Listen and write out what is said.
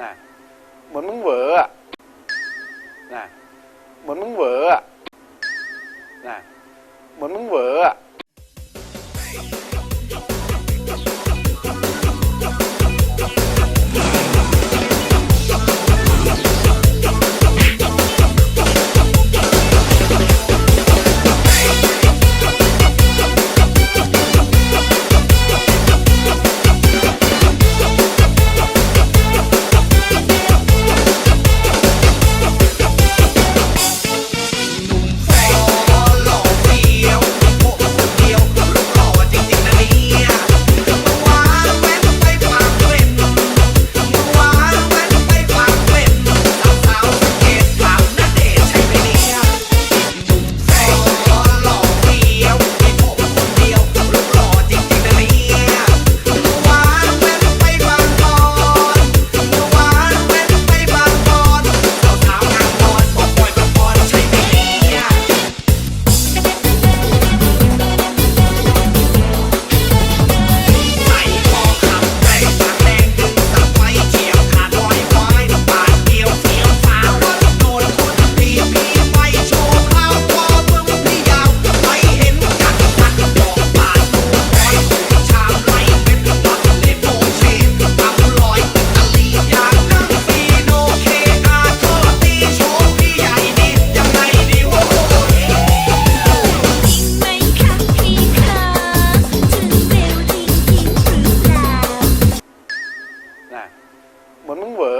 นะเหมือนมึงเหวอนะเหมือนมึงเหวอนะเหมือนมึงเหวอะ mas não é.